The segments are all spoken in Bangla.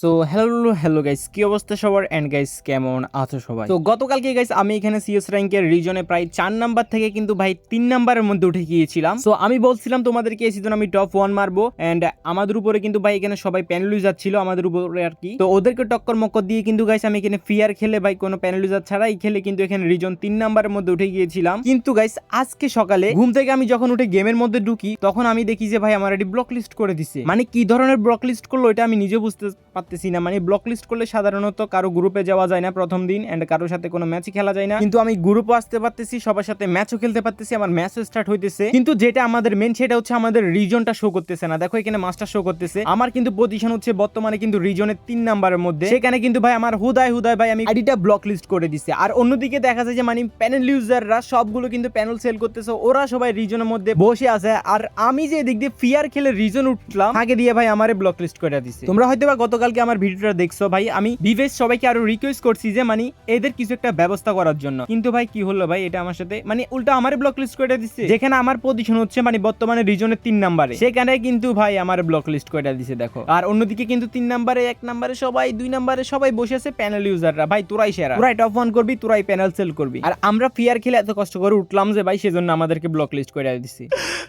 সো হ্যালো হ্যালো গাইস কি অবস্থা সবার? অ্যান্ড গাইস কেমন আছো সবাই? তো গতকালকে গাইস আমি এখানে সিএস র্যাঙ্কের রিজনে প্রায় চার নাম্বার থেকে কিন্তু, ভাই, তিন নাম্বারের মধ্যে উঠে গিয়েছিলাম। সো আমি বলছিলাম তোমাদেরকে, এই সিজন আমি টপ ওয়ান মারবো। অ্যান্ড আমাদের উপরে কিন্তু, ভাই, এখানে সবাই প্যানেলুজার ছিল আমাদের উপরে আর কি। তো, ওদেরকে টক্কর মক্কর দিয়ে কিন্তু গাইস আমি এখানে ফিয়ার খেলে, ভাই, কোনো প্যানেলুজার ছাড়াই খেলে কিন্তু, এখানে রিজন তিন নাম্বারের মধ্যে উঠে গিয়েছিলাম। কিন্তু গাইস আজকে সকালে ঘুম থেকে আমি যখন উঠে গেমের মধ্যে ঢুকি, তখন আমি দেখি যে, ভাই, আমার এটি ব্লক লিস্ট করে দিছে। মানে কি ধরনের ব্লক লিস্ট করল, এটা আমি নিজে বুঝতে পারতেছি না। মানে ব্লক লিস্ট করলে সাধারণত কারও গ্রুপে যাওয়া যায় না প্রথম দিন এন্ড কারোর সাথে কোনো ম্যাচই খেলা যায় না। কিন্তু আমি গ্রুপও আসতে পারতেছি, সবার সাথে ম্যাচও খেলতে পারতেছি, আমার ম্যাচও স্টার্ট হইতেছে। কিন্তু যেটা আমাদের মেন সেটা হচ্ছে আমাদের রিজনটা শো করতেছে না। দেখো এখানে মাস্টার শো করতেছে। আমার কিন্তু পজিশন হচ্ছে বর্তমানে কিন্তু রিজনের তিন নাম্বারের মধ্যে। সেখানে কিন্তু ভাই আমার হুদায় হুদায় ভাই আমি আইডিটা ব্লক লিস্ট করে দিছে। আর অন্যদিকে দেখা যায় যে মানে প্যানেল ইউজাররা সবগুলো কিন্তু প্যানেল সেল করতেছে। ওরা সবাই রিজনের মধ্যে বসে আছে। আর আমি যে এদিক দিয়ে ফিয়ার খেলে রিজন উঠলাম, আগে দিয়ে ভাই আমারে ব্লক লিস্ট করে দিছে। তোমরা হয়তো বা গতকালকে থেকে আমার ভিডিওটা দেখছ, ভাই। আমি বিবেশ সবাইকে আরও রিকোয়েস্ট করছি যে মানে এদের কিছু একটা ব্যবস্থা করার জন্য। কিন্তু, ভাই, কি হলো, ভাই? এটা আমার সাথে মানে উল্টা আমার ব্লক লিস্ট করে দিচ্ছে যেখানে আমার পজিশন হচ্ছে মানে বর্তমানে রিজনের তিন নাম্বারে সেখানে কিন্তু, ভাই, আমার ব্লক লিস্ট করে দিছে, দেখো। আর অন্যদিকে কিন্তু তিন নাম্বারে এক নাম্বারে সবাই, দুই নাম্বারে সবাই বসে আছে প্যানেল ইউজাররা ভাই, তোরাই সেরা। তোরাই টপ ওয়ান করবি, তোরাই প্যানেল সেল করবি। আর আমরা ফিয়ার খেলে এত কষ্ট করে উঠলাম যে, ভাই, সেজন্য আমাদেরকে ব্লক লিস্ট করে দিছি।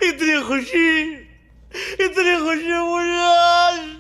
ইতনি খুশি খুশি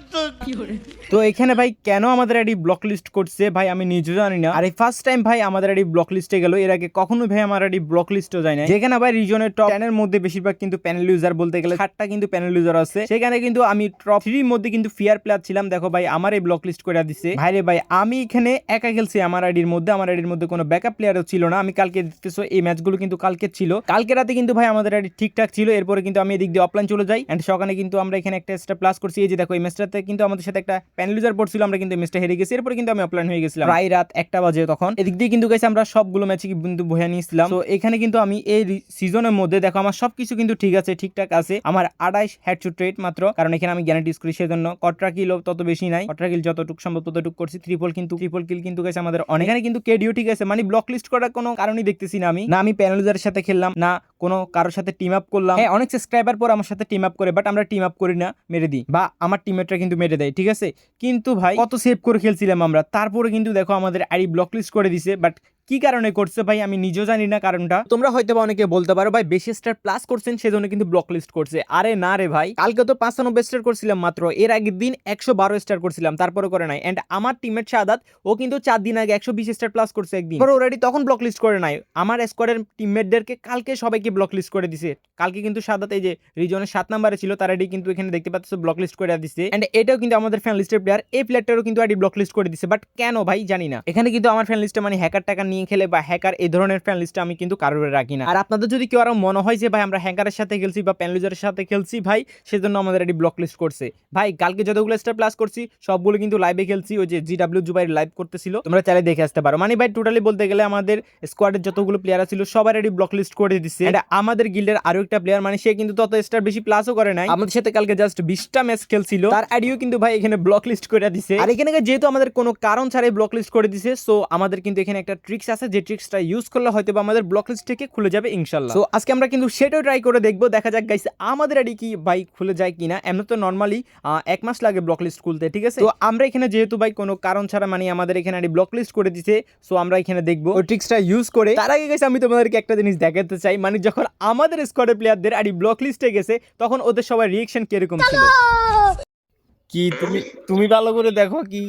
তো এখানে ভাই কেন আমাদের আইডি ব্লক লিস্ট করছে? ভাই আমি নিজেও জানি না। আর এই ফার্স্ট টাইম ভাই আমাদের আইডি ব্লক লিস্টে গেল। এর আগে কখনো ভাই আমার আইডি ব্লক লিস্টও যায় না যেখানে ভাই রিজনের টপ টেনের মধ্যে বেশিরভাগ কিন্তু প্যানেল ইউজার বলতে গেলে ষাটটা কিন্তু প্যানেল ইউজার আছে। সেখানে কিন্তু আমি টপ থ্রির মধ্যে কিন্তু ফিয়ার প্লেয়ার ছিলাম। দেখো ভাই আমার এই ব্লক লিস্ট করে দিচ্ছে ভাইরে ভাই আমি এখানে একা খেলছি। আমার আইডির মধ্যে আমার আইডির মধ্যে কোনো ব্যাকআপ প্লেয়ারও ছিল না। আমি কালকে দেখতেছো এই ম্যাচগুলো কিন্তু কালকে ছিল। কালকে রাতে কিন্তু ভাই আমাদের আইডি ঠিকঠাক ছিল। এরপরে কিন্তু আমি এদিক দিয়ে অফলাইন চলে যাই। এন্ড সকালে কিন্তু আমরা এখানে একটা এক্সট্রা প্লাস করছি। এই যে দেখো এই ম্যাচটাতে কিন্তু আমাদের সাথে একটা প্যানেল ইউজার পড়ছিল আমরা কিন্তু ম্যাচটা হেরে গেছি। এরপরে কিন্তু আমি অফলাইন হয়ে গেছিলাম। প্রায় রাত একটা বাজে তখন। এদিক দিয়ে কিন্তু গেছে আমরা সবগুলো ম্যাচে কিন্তু বহে নিয়েছিলাম। তো এখানে কিন্তু আমি এই সিজনের মধ্যে দেখো আমার সবকিছু কিন্তু ঠিক আছে ঠিকঠাক আছে। আমার আড়াইশ হেডশট রেট মাত্র। কারণ এখানে আমি গ্যারান্টি করি সেজন্য কটরা কিল তত বেশি নাই। কটরা কিল যতটুকু সম্ভব ততটুকু করছি। ট্রিপল কিন্তু ট্রিপল কিল কিন্তু গেছে আমাদের অনেক। এখানে কিন্তু কেডিও ঠিক আছে মানে ব্লক লিস্ট করার কোনো কারণই দেখতেছি না আমি। না আমি প্যানেলারের সাথে খেললাম না কোনো কারোর সাথে টিম আপ করলাম। হ্যাঁ অনেক সাবস্ক্রাইবার পর আমার সাথে টিম আপ করে বাট আমরা টিম আপ করি না মেরে দিই। বা আমার টিমমেটরা কিন্তু মেরে দেয়, ঠিক আছে? কিন্তু ভাই, কত সেভ করে খেলছিলাম আমরা। তারপরে কিন্তু দেখো আমাদের আইডি ব্লক লিস্ট করে দিছে বাট কি কারণে করছে ভাই? আমি নিজেও জানি না কারণটা। তোমরা হয়তো বা অনেকে বলতে পারো, ভাই, বেশি স্টার প্লাস করছেন, সেজন্য কিন্তু ব্লক লিস্ট করছে। আরে না রে ভাই, কালকে তো পাঁচানব্বই স্টার করছিলাম মাত্র, এর আগের দিন একশো বারো স্টার করছিলাম তারপরে করে নাই। এন্ড আমার টিমের সাদাত, ও কিন্তু চার দিন আগে একশো বিশ স্টার প্লাস করছে একদিন। অলরেডি তখন ব্লক লিস্ট করে নাই। আমার স্কোয়াডের টিমমেটদেরকে কালকে সবাইকে ব্লক লিস্ট করে দিছে। কালকে কিন্তু সাদাত এই যে রিজনের সাত নাম্বারে ছিল, তার আইডি কিন্তু এখানে দেখতে পাচ্ছ ব্লক লিস্ট করে দিছে। এন্ড এটাও কিন্তু আমাদের ফ্যান লিস্টের প্লেয়ার এই প্লেয়ারটারও কিন্তু আইডি ব্লক লিস্ট করে দিছে। বাট কেন ভাই? জানি না। এখানে কিন্তু আমার ফ্যান লিস্টে মানে হ্যাকার টাকা নিয়ে খেলে বা হ্যাকার এই ধরনের ফ্যান লিস্টে আমি কিন্তু কারোর রাখি না। আর আপনাদের যদি কেউ আরও মনে হয় যে, ভাই, আমরা হ্যাকারের সাথে খেলছি বা প্যানলিজারের সাথে খেলছি, ভাই, সেজন্য আমাদের এটি ব্লক লিস্ট করছে। ভাই, কালকে যতগুলো স্টার প্লাস করছি, সবগুলো কিন্তু লাইভে খেলছি, ওই যে জি ডাব্লিউ জুবাই লাইভ করতেছিল। তোমরা চাইলে দেখে আসতে পারো। মানে ভাই টোটালি বলতে গেলে আমাদের স্কোয়াডের যতগুলো প্লেয়ার ছিল, সবার এটি ব্লক লিস্ট করে দিচ্ছে এটা আমাদের গিল্ডের আরও একটা প্লেয়ার মানে সে কিন্তু তত স্টার বেশি প্লাসও করে নাই। আমাদের সাথে কালকে জাস্ট বিশটা ম্যাচ খেলছিল। তার আইডিও কিন্তু ভাই এখানে ব্লক লিস্ট করে দিছে। আর এখানে যেহেতু আমাদের কোনো কারণ ছাড়াই ব্লক লিস্ট করে দিছে সো আমাদের কিন্তু এখানে একটা ট্রিক্স আছে যে ট্রিক্সটা ইউজ করলে হয়তো বা আমাদের ব্লক লিস্ট থেকে খুলে যাবে ইনশাল্লাহ। তো আজকে আমরা কিন্তু সেটাও ট্রাই করে দেখব। দেখা যাক গাইস আমাদের আইডি কি ভাই খুলে যায় কিনা। এমনি তো নর্মালি এক মাস লাগে ব্লক লিস্ট খুলতে ঠিক আছে? তো আমরা এখানে যেহেতু ভাই কোনো কারণ ছাড়া মানে আমাদের এখানে আইডি ব্লক লিস্ট করে দিছে সো আমরা এখানে দেখব। ওই ট্রিক্সটা ইউজ করে তার আগে গেছে আমি তোমাদেরকে একটা জিনিস দেখাতে চাই। মানে যখন আমাদের স্কোয়াডের প্লেয়ারদের আইডি ব্লক লিস্টে গেছে তখন ওদের সবার রিয়েকশন কীরকম ছিল? কি তুমি তুমি ভালো করে দেখো কি?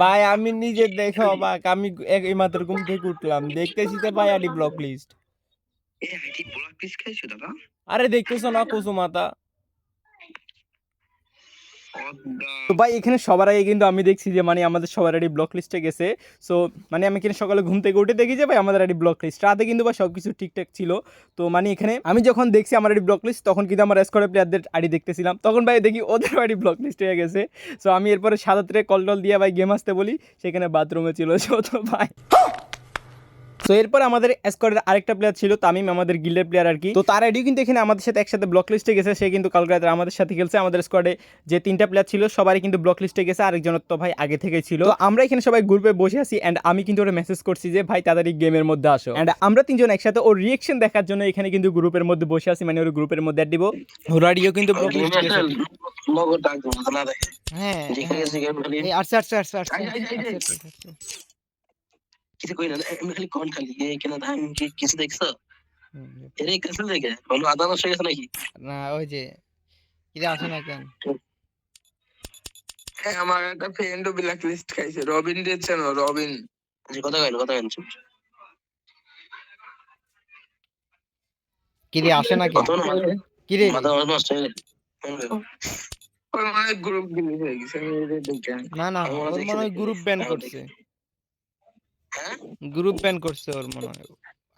ভাই আমি নিজে দেখো অবাক। আমি এই মাত্র ঘুম থেকে উঠলাম। দেখতেছি তো ভাই আইডি ব্লক লিস্ট আরে দেখতেছো না কুসু মাতা অদ্দা তো ভাই, এখানে সবার আগে কিন্তু আমি দেখছি যে মানে আমাদের সবার আইডি ব্লক লিস্টে গেছে। সো মানে আমি এখানে সকালে ঘুম থেকে উঠে দেখি যে, ভাই, আমাদের আইডি ব্লক লিস্ট রাতে কিন্তু ভাই সব কিছু ঠিকঠাক ছিল। তো মানে এখানে আমি যখন দেখছি আমার আইডি ব্লক লিস্ট তখন কিন্তু আমার স্কোয়াডের প্লেয়ারদের আইডি দেখতেছিলাম। তখন ভাই দেখি ওদের আইডি ব্লক লিস্ট হয়ে গেছে। সো আমি এরপরে সাদাত্রে কল টল দিয়ে ভাই গেম আসতে বলি। সেখানে বাথরুমে ছিল। সো তো ভাই তো এরপর আমাদের স্কোয়াডের আরেকটা প্লেয়ার ছিল তামিম আমাদের গিল্ডের প্লেয়ার আর কি। তো তার আইডিও কিন্তু এখানে আমাদের সাথে একসাথে ব্লক লিস্টে গেছে। সে কিন্তু কালকে রাতে আমাদের সাথে খেলছে। আমাদের স্কোয়াডে যে তিনটা প্লেয়ার ছিল সবারই কিন্তু ব্লক লিস্টে গেছে। আরেকজনের তো ভাই আগে থেকেই ছিল। তো আমরা এখানে সবাই গ্রুপে বসে আছি অ্যান্ড আমি কিন্তু ওরা মেসেজ করছি যে ভাই তাড়াতাড়ি গেমের মধ্যে আসো। অ্যান্ড আমরা তিনজন একসাথে ওর রিয়েকশন দেখার জন্য এখানে কিন্তু গ্রুপের মধ্যে বসে আছি। মানে ওর গ্রুপের মধ্যে দিব। ওর আইডিও কিন্তু ব্লক লিস্টে গেছে। হ্যাঁ যেখানে হ্যাঁ। যেখানে খালি এই আসছে, আসছে। কিছু কই না আমি কি কিছু দেখছ এরে কিছু দেখে বলো গেছে নাকি না ওই যে কিরে আসে না কেন আমার একটা ফ্রেন্ডও ব্ল্যাক লিস্ট খাইছে রবিন রবিন যে কথা কইলো কথা কইলো কিরে আসে না কেন কত না কিরে মাথা নষ্ট হয়ে গেছে ওর মানে গ্রুপ হয়ে গেছে। না না ওর মনে। গ্রুপ ব্যান করছে গ্রুপ ব্যান করছে ওর মনে হয়।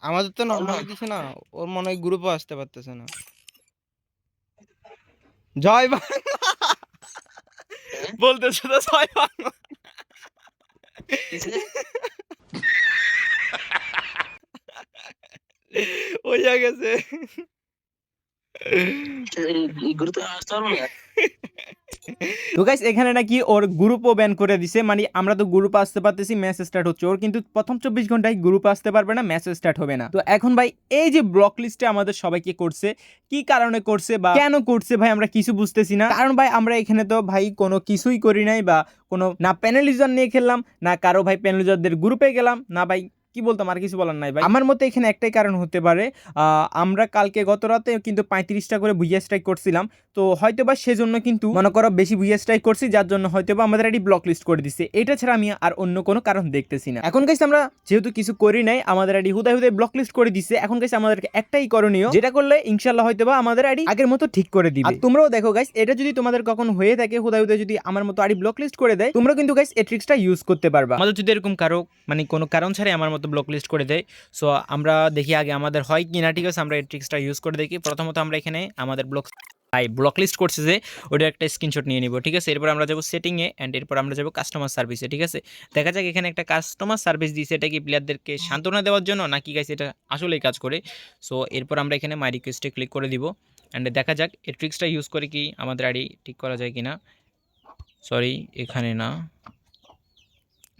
আমাদের তো নর্মাল দিছে না ওর মনে হয় গ্রুপও আসতে পারতেছে না। জয় বাংলা! বলতেছে তো জয় বাংলা? হইয়া গেছে এই গুরুত্ব আসতে পারব না তো গাইস এখানে নাকি ওর গ্রুপও ব্যান করে দিছে। মানে আমরা তো গ্রুপ আসতে পারতেছি ম্যাচ স্টার্ট হচ্ছে। ওর কিন্তু প্রথম চব্বিশ ঘন্টায় গ্রুপ আসতে পারবে না ম্যাচ স্টার্ট হবে না। তো এখন ভাই, এই যে ব্লক লিস্টে আমাদের সবাইকে করছে, কি কারণে করছে বা কেন করছে ভাই, আমরা কিছু বুঝতেছি না। কারণ ভাই, আমরা এখানে তো ভাই কোনো কিছুই করি নাই বা কোনো না প্যানেল ইউজার নিয়ে খেললাম, না কারও ভাই প্যানেল গ্রুপে গেলাম, না ভাই কি বলতাম? আর কিছু বলার নাই ভাই। আমার মতে এখানে একটাই কারণ হতে পারে আমরা কালকে গত রাতে কিন্তু পঁয়ত্রিশটা করে ভুইয়া স্ট্রাইক করছিলাম। তো হয়তো বা সেজন্য কিন্তু মনে করো বেশি ভুইয়া স্ট্রাইক করছি যার জন্য হয়তো বা আমাদের আইডি ব্লক লিস্ট করে দিচ্ছে এটা ছাড়া আমি আর অন্য কোনো কারণ দেখতেছি না। এখন গাইছে আমরা যেহেতু কিছু করি নাই আমাদের আইডি হুদায় হুদায় ব্লক লিস্ট করে দিচ্ছে এখন গাইছে আমাদেরকে একটাই করণীয় যেটা করলে ইনশাল্লাহ হয়তো বা আমাদের আইডি আগের মতো ঠিক করে দিবে। আর তোমরাও দেখো গাইস এটা যদি তোমাদের কখন হয়ে থাকে হুদায় হুদায় যদি আমার মতো আইডি ব্লক লিস্ট করে দেয় তোমরা কিন্তু গাইস এই ট্রিক্সটা ইউজ করতে পারবা। আমাদের যদি এরকম কারও মানে কোনো কারণ ছাড়াই আমার মতো ব্লক লিস্ট করে দেয়। সো আমরা দেখি আগে আমাদের হয় কি না ঠিক আছে? আমরা এই ট্রিক্সটা ইউজ করে দেখি। প্রথমত আমরা এখানে আমাদের ব্লক ভাই ব্লক লিস্ট করছে যে ওটা একটা স্ক্রিনশট নিয়ে নিব, ঠিক আছে? এরপর আমরা যাব সেটিংয়ে অ্যান্ড এরপর আমরা যাব কাস্টমার সার্ভিসে ঠিক আছে? দেখা যাক এখানে একটা কাস্টমার সার্ভিস দিয়েছে এটা কি প্লেয়ারদেরকে সান্ত্বনা দেওয়ার জন্য নাকি গাইছে এটা আসলেই কাজ করে? সো এরপর আমরা এখানে মাই রিকোয়েস্টে ক্লিক করে দিব অ্যান্ড দেখা যাক এই ট্রিক্সটা ইউজ করে কি, আমাদের আইডি ঠিক করা যায় কি না সরি এখানে না।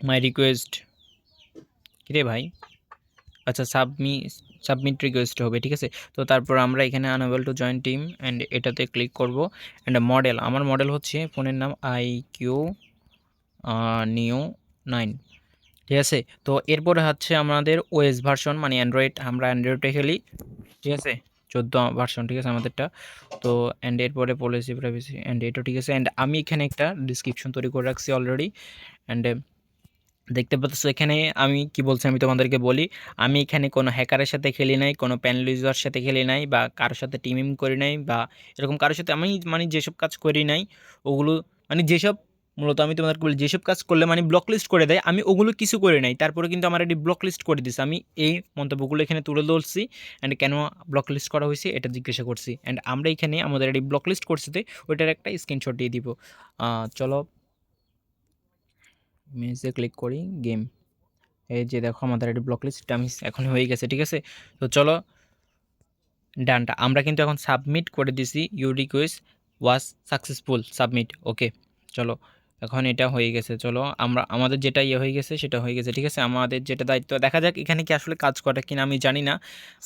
মাই রিকোয়েস্ট কিরে ভাই? আচ্ছা সাবমি সাবমিট রিকোয়েস্ট হবে, ঠিক আছে? তো তারপর আমরা এখানে unable to join team and এটাতে ক্লিক করব। অ্যান্ড মডেল আমার মডেল হচ্ছে ফোনের নাম আই কিউ নিউ নাইন ঠিক আছে? তো এরপরে হচ্ছে আমাদের ওএস ভার্সন মানে অ্যান্ড্রয়েড আমরা অ্যান্ড্রয়েডে খেলি, ঠিক আছে? চোদ্দ ভার্সন ঠিক আছে আমাদেরটা? তো অ্যান্ড এরপরে পলিসি প্রাইভেসি অ্যান্ড এটা ঠিক আছে? অ্যান্ড আমি এখানে একটা ডিসক্রিপশন তৈরি করে রাখছি অলরেডি অ্যান্ড দেখতে পাচ্ছ এখানে আমি কি বলছি আমি তোমাদেরকে বলি, আমি এখানে কোনো হ্যাকারের সাথে খেলি নাই, কোনো প্যানেল ইউজার সাথে খেলি নাই বা কারোর সাথে টিমিং করি নাই বা এরকম কারোর সাথে আমি মানে যেসব কাজ করি নাই, ওগুলো মানে যেসব মূলত আমি তোমাদেরকে বলি, যেসব কাজ করলে মানে ব্লক লিস্ট করে দেয়, আমি ওগুলো কিছু করে নাই, তারপরে কিন্তু আমার এটি ব্লক লিস্ট করে দিছে। আমি এই মন্তব্যগুলো এখানে তুলে ধরছি অ্যান্ড কেন ব্লক লিস্ট করা হয়েছে এটা জিজ্ঞাসা করছি অ্যান্ড আমরা এখানে আমাদের এটি ব্লক লিস্ট করছি ওইটার একটা স্ক্রিনশট দিয়ে দিব। চলো মেসে ক্লিক করি, গেম। এই যে দেখো আমাদের একটি ব্লক লিস্ট আমি এখন হয়ে গেছে, ঠিক আছে? তো চলো, ডানটা। আমরা কিন্তু এখন সাবমিট করে দিছি you request was successful submit okay চলো এখন এটা হয়ে গেছে, চলো আমরা, আমাদের যেটা ইয়ে হয়ে গেছে সেটা হয়ে গেছে, ঠিক আছে? আমাদের যেটা দায়িত্ব, দেখা যাক এখানে কি আসলে কাজ করে কিনা, আমি জানি না।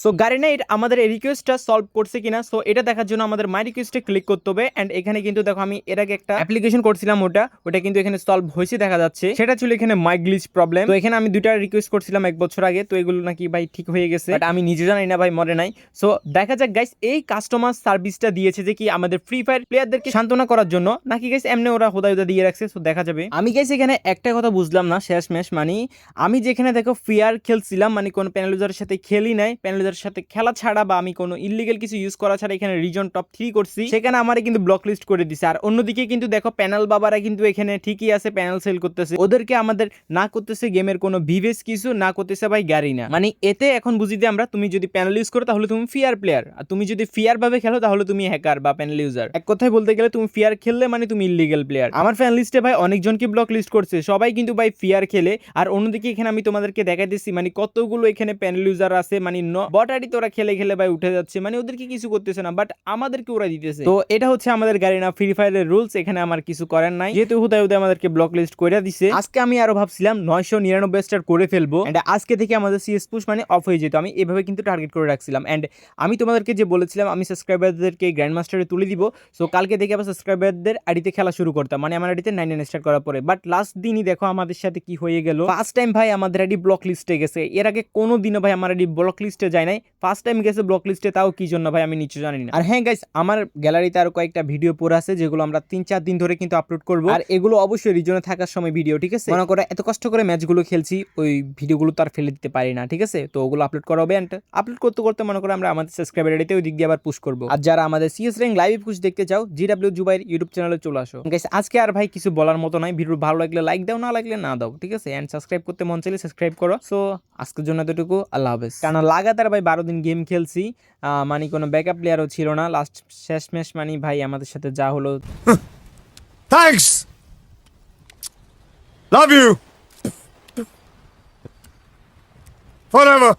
সো গারিনাইট আমাদের এই রিকোয়েস্টটা সলভ করছে কিনা সো এটা দেখার জন্য আমাদের মাই রিকোয়েস্টে ক্লিক করতে হবে অ্যান্ড এখানে কিন্তু দেখো আমি এর আগে একটা অ্যাপ্লিকেশন করছিলাম ওটা ওটা কিন্তু এখানে সলভ হয়েছে দেখা যাচ্ছে। সেটা ছিল এখানে মাই গ্লিচ প্রবলেম তো এখানে আমি দুইটা রিকোয়েস্ট করছিলাম এক বছর আগে, তো এগুলো নাকি ভাই ঠিক হয়ে গেছে বাট আমি নিজে জানি না ভাই, মরে নাই। সো দেখা যাক গাইস এই কাস্টমার সার্ভিসটা দিয়েছে যে কি আমাদের ফ্রি ফায়ার প্লেয়ারদেরকে সান্ত্বনা করার জন্য, নাকি গাইস এমনি ওরা হোদা হোদা দিয়ে রাখছে। সো দেখা যাবে। আমি গাইস এখানে একটা কথা বুঝলাম না, শেষ ম্যাচ মানে আমি যেখানে দেখো ফিয়ার খেলছিলাম মানে কোনো প্যানেল ইউজারের সাথে খেলি নাই প্যানেল ইউজারের সাথে খেলা ছাড়া বা আমি কোনো ইলিগেল কিছু ইউজ করা ছাড়া এখানে রিজন টপ থ্রি করছি, সেখানে আমার কিন্তু ব্লক লিস্ট করে দিছে। আর অন্যদিকে কিন্তু দেখো প্যানেল বাবারা কিন্তু এখানে ঠিকই আছে প্যানেল সেল করতেছে। ওদেরকে আমাদের না করতেছে গেমের কোনো ভিভেস কিছু, না করতেছে ভাই গাড়ি না। মানে এতে এখন বুঝি যে আমরা, তুমি যদি প্যানেল ইউজ করো তাহলে তুমি ফিয়ার প্লেয়ার আর তুমি যদি ফিয়ার ভাবে খেলো তাহলে তুমি হ্যাকার বা প্যানেল ইউজার এক কথায় বলতে গেলে তুমি ফিয়ার খেললে মানে তুমি ইলিগেল প্লেয়ার আমার ফ্যান লিস্টে ভাই অনেকজনকে ব্লক লিস্ট করছে। সবাই কিন্তু ভাই ফিয়ার খেলে। আর অন্যদিকে এখানে আমি তোমাদেরকে দেখাইতেছি মানে কতগুলো এখানে প্যানেল ইউজার আছে মানে বটারি তোরা খেলে খেলে ভাই উঠে যাচ্ছে। মানে ওদেরকে কিছু করতেছে না বাট আমাদেরকে ওরা দিতেছে। তো এটা হচ্ছে আমাদের গাড়ি না ফ্রি ফায়ারের রুলস এখানে আমার কিছু করার নাই। যেহেতু হুদায় হুদায় আমাদেরকে ব্লক লিস্ট করে দিছে, আজকে আমি আরও ভাবছিলাম নয়শো নিরানব্বই স্টার করে ফেলব। এন্ড আজকে থেকে আমাদের সিএস পুশ মানে অফ হয়ে যেত। আমি এভাবে কিন্তু টার্গেট করে রাখছিলাম। এন্ড আমি তোমাদেরকে যে বলেছিলাম, আমি সাবস্ক্রাইবারদেরকে গ্র্যান্ড মাস্টারে তুলে দিব। সো কালকে থেকে আবার সাবস্ক্রাইবারদের আইডিতে খেলা শুরু করতাম। মানে আমার আইডিতে নাইন স্টার্ট করার পরে। বাট লাস্ট দিনই দেখো আমাদের সাথে কি হয়ে গেল। ফার্স্ট টাইম ভাই আমাদের আইডি ব্লক লিস্টে গেছে। এর আগে কোনো দিনও ভাই আমার আইডি ব্লক লিস্টে যায় নাই। ফার্স্ট টাইম গেছে ব্লক লিস্টে তাও কি জন্য ভাই আমি নিচে জানি না। আর হ্যাঁ গাইস আমার গ্যালারিতে আরও কয়েকটা ভিডিও পড়ে আছে, যেগুলো আমরা তিন চার দিন ধরে কিন্তু আপলোড করব। আর এগুলো অবশ্যই রিজনে থাকার সময় ভিডিও ঠিক আছে? মনে করো এত কষ্ট করে ম্যাচগুলো খেলছি, ওই ভিডিওগুলো তো আর ফেলে দিতে পারি না, ঠিক আছে? তো ওগুলো আপলোড করা হবে অ্যান্ড আপলোড করতে করতে মনে করো আমরা আমাদের সাবস্ক্রাইবার আইডিতে ওই দিক দিয়ে আবার পুশ করব। আর যারা আমাদের সিএস র্যাঙ্ক লাইভ পুশ দেখতে চাও জিডাব্লিউ জুবাইর ইউটিউব চ্যানেলে চলে আসো। গাইস আজকে আর ভাই কিছু বলার মতো নাই। ভিডিও ভালো লাগলে লাইক দাও, না লাগলে না দাও, ঠিক আছে? অ্যান্ড সাবস্ক্রাইব করতে মন চাইলে সাবস্ক্রাইব করো। সো আজকের জন্য এতটুকু। আল্লাহ হাফেজ। কারণ লাগাতার ভাই বারো দিন গেম খেলছি। মানে কোনো ব্যাকআপ প্লেয়ারও ছিল না। লাস্ট শেষ ম্যাচ মানে ভাই আমাদের সাথে যা হলো। Thanks. Love you. Forever.